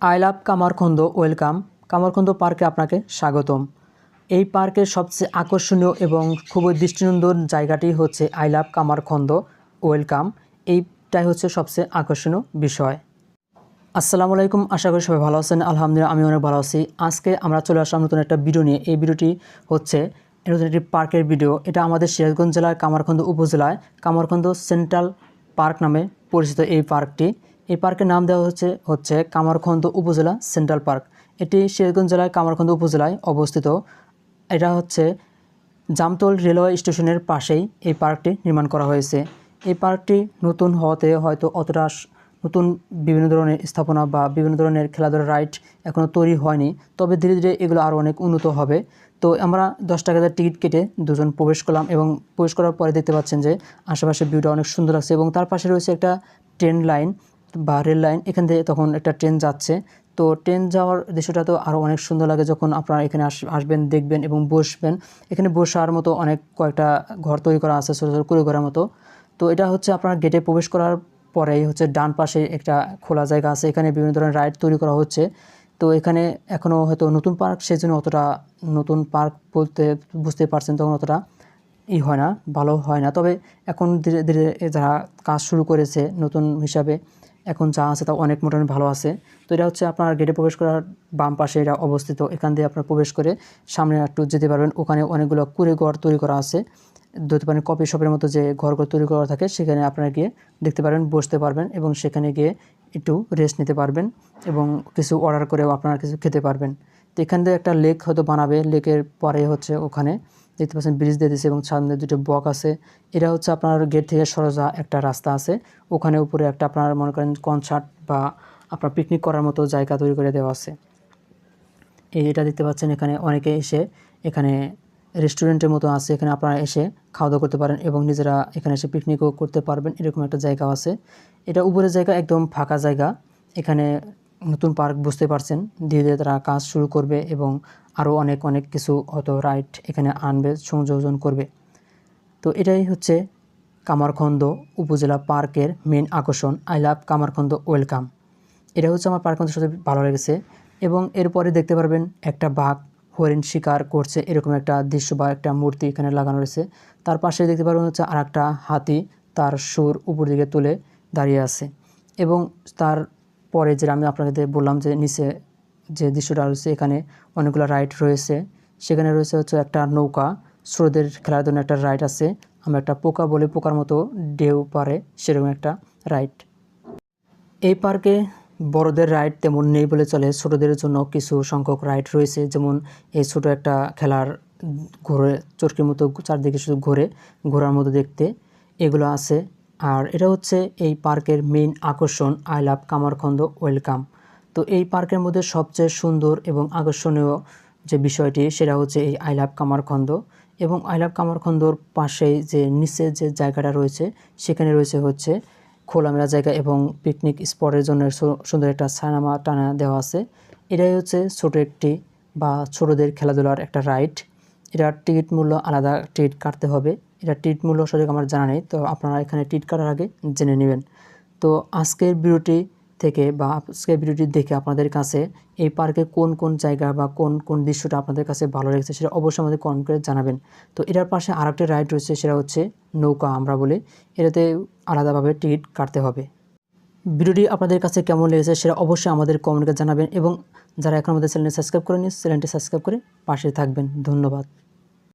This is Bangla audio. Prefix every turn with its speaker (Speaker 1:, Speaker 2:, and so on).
Speaker 1: I love Kamarkhanda welcome. Kamarkhanda পার্কে আপনাকে স্বাগতম। এই পার্কের সবচেয়ে আকর্ষণীয় এবং খুবই দৃষ্টিনন্দন জায়গাটি হচ্ছে আই লাভ কামারখন্দ ওয়েলকাম। এইটাই হচ্ছে সবচেয়ে আকর্ষণীয় বিষয়। আসসালামু আলাইকুম, আশা করি সবাই ভালো আছেন। আলহামদুলিল্লাহ আমি অনেক ভালো আছি। আজকে আমরা চলে আসলাম নতুন একটা ভিডিও নিয়ে। এই ভিডিওটি হচ্ছে নতুন একটি পার্কের ভিডিও এটা আমাদের সিরাজগঞ্জ জেলার কামারখন্দ উপজেলায় কামারখন্দ সেন্ট্রাল পার্ক নামে পরিচিত এই পার্কটি। এই পার্কের নাম দেওয়া হচ্ছে হচ্ছে কামারখন্দ উপজেলা সেন্ট্রাল পার্ক। এটি সিরাজগঞ্জ জেলার কামারখন্দ উপজেলায় অবস্থিত। এটা হচ্ছে জামতল রেলওয়ে স্টেশনের পাশেই এই পার্কটি নির্মাণ করা হয়েছে। এই পার্কটি নতুন হওয়াতে হয়তো অতটা নতুন বিভিন্ন ধরনের স্থাপনা বা বিভিন্ন ধরনের খেলাধুলার রাইড এখনও তৈরি হয়নি। তবে ধীরে ধীরে এগুলো আরও অনেক উন্নত হবে। তো আমরা দশ টাকা দিয়ে টিকিট কেটে দুজন প্রবেশ করলাম এবং প্রবেশ করার পরে দেখতে পাচ্ছেন যে আশেপাশে ভিউটা অনেক সুন্দর লাগছে এবং তার পাশে রয়েছে একটা ট্রেন লাইন। বা রেল লাইন, এখান থেকে তখন একটা ট্রেন যাচ্ছে। তো ট্রেন যাওয়ার দৃশ্যটা তো আরও অনেক সুন্দর লাগে যখন আপনারা এখানে আস- আসবেন, দেখবেন এবং বসবেন। এখানে বসার মতো অনেক কয়েকটা ঘর তৈরি করা আছে, ছোটো ছোটো কুড়ে করার মতো। তো এটা হচ্ছে আপনার গেটে প্রবেশ করার পরেই হচ্ছে ডান পাশে একটা খোলা জায়গা আছে। এখানে বিভিন্ন ধরনের রাইড তৈরি করা হচ্ছে। তো এখানে এখনও হয়তো নতুন পার্ক সেই জন্য অতটা নতুন পার্ক বলতে বুঝতে পারছেন তখন অতটা ই হয় না, ভালো হয় না। তবে এখন ধীরে ধীরে যারা কাজ শুরু করেছে নতুন হিসাবে এখন যা আছে তা অনেক মোটামুটি ভালো আছে। তো এটা হচ্ছে আপনার গেটে প্রবেশ করার বাম পাশে এটা অবস্থিত। এখান দিয়ে আপনার প্রবেশ করে সামনে একটু যেতে পারবেন। ওখানে অনেকগুলো কুড়ে ঘর তৈরি করা আছে। ধরতে পারেন কপি শপের মতো যে ঘরগুলো তৈরি করা থাকে, সেখানে আপনারা গিয়ে দেখতে পারবেন, বসতে পারবেন এবং সেখানে গিয়ে একটু রেস্ট নিতে পারবেন এবং কিছু অর্ডার করেও আপনারা কিছু খেতে পারবেন। তো এখান থেকে একটা লেক হয়তো বানাবে। লেকের পরে হচ্ছে ওখানে দেখতে পাচ্ছেন ব্রিজ দিয়ে দিয়েছে এবং সামনে দুটো বক আছে। এটা হচ্ছে আপনার গেট থেকে সরজা একটা রাস্তা আছে। ওখানে উপরে একটা আপনার মনে করেন কনসার্ট বা আপনার পিকনিক করার মতো জায়গা তৈরি করে দেওয়া আছে। এই এটা দেখতে পাচ্ছেন, এখানে অনেকে এসে এখানে রেস্টুরেন্টের মতো আছে। এখানে আপনারা এসে খাওয়া দাওয়া করতে পারেন এবং নিজেরা এখানে এসে পিকনিকও করতে পারবেন। এরকম একটা জায়গা আছে। এটা উপরের জায়গা একদম ফাঁকা জায়গা। এখানে নতুন পার্ক বুঝতে পারছেন। ধীরে ধীরে তারা কাজ শুরু করবে এবং আরও অনেক অনেক কিছু হয়তো রাইড এখানে আনবে, সংযোজন করবে। তো এটাই হচ্ছে কামারখন্দ উপজেলা পার্কের মেন আকর্ষণ। আই লাভ কামারখন্দ ওয়েলকাম এটা হচ্ছে আমার পার্কের সাথে ভালো লেগেছে এবং এরপরে দেখতে পারবেন একটা বাঘ হরিণ শিকার করছে, এরকম একটা দৃশ্য বা একটা মূর্তি এখানে লাগানো রয়েছে। তার পাশে দেখতে পারবেন হচ্ছে আর একটা হাতি, তার সুর উপর দিকে তুলে দাঁড়িয়ে আছে এবং তার পরে যে আমি আপনাকে বললাম যে নিচে যে দৃশ্যটা রয়েছে, এখানে অনেকগুলো রাইড রয়েছে। সেখানে রয়েছে হচ্ছে একটা নৌকা। স্রোতের খেলার জন্য একটা রাইড আছে। আমরা একটা পোকা বলে পোকার মতো ঢেউ পারে, সেরকম একটা রাইড। এই পার্কে বড়দের রাইড তেমন নেই বলে চলে। ছোটদের জন্য কিছু সংখ্যক রাইড রয়েছে। যেমন এই ছোট একটা খেলার ঘোরে, চরকির মতো চারদিকে শুধু ঘোরে, ঘোরার মতো দেখতে। এগুলো আছে। আর এটা হচ্ছে এই পার্কের মেইন আকর্ষণ, আই লাভ কামারখন্দ, ওয়েলকাম। তো এই পার্কের মধ্যে সবচেয়ে সুন্দর এবং আকর্ষণীয় যে বিষয়টি, সেটা হচ্ছে এই আই লাভ কামারখন্দ এবং আই লাভ কামারখন্দর পাশেই যে নিচে যে জায়গাটা রয়েছে, সেখানে রয়েছে হচ্ছে খোলামেলা জায়গা এবং পিকনিক স্পটের জন্য সুন্দর একটা সানামা টানা দেওয়া আছে। এটাই হচ্ছে ছোট একটি বা ছোটদের খেলাধুলার একটা রাইড। এটার টিকিট মূল্য আলাদা, টিকিট কাটতে হবে। এটা টিকিট মূল্য সঠিক আমার জানা নেই, তো আপনারা এখানে টিকিট কাটার আগে জেনে নেবেন। তো আজকের ভিডিওটি থেকে বা আজকের ভিডিওটি দেখে আপনাদের কাছে এই পার্কে কোন কোন জায়গা বা কোন কোন দৃশ্যটা আপনাদের কাছে ভালো লেগেছে সেটা অবশ্যই আমাদের কমেন্ট করে জানাবেন। তো এটার পাশে আরেকটি রাইড রয়েছে, সেটা হচ্ছে নৌকা আমরা বলি। এটাতে আলাদাভাবে টিকিট কাটতে হবে। ভিডিওটি আপনাদের কাছে কেমন লেগেছে সেটা অবশ্যই আমাদের কমেন্টে জানাবেন এবং যারা এখন আমাদের চ্যানেল সাবস্ক্রাইব করেনি চ্যানেলটি সাবস্ক্রাইব করে পাশে থাকবেন। ধন্যবাদ।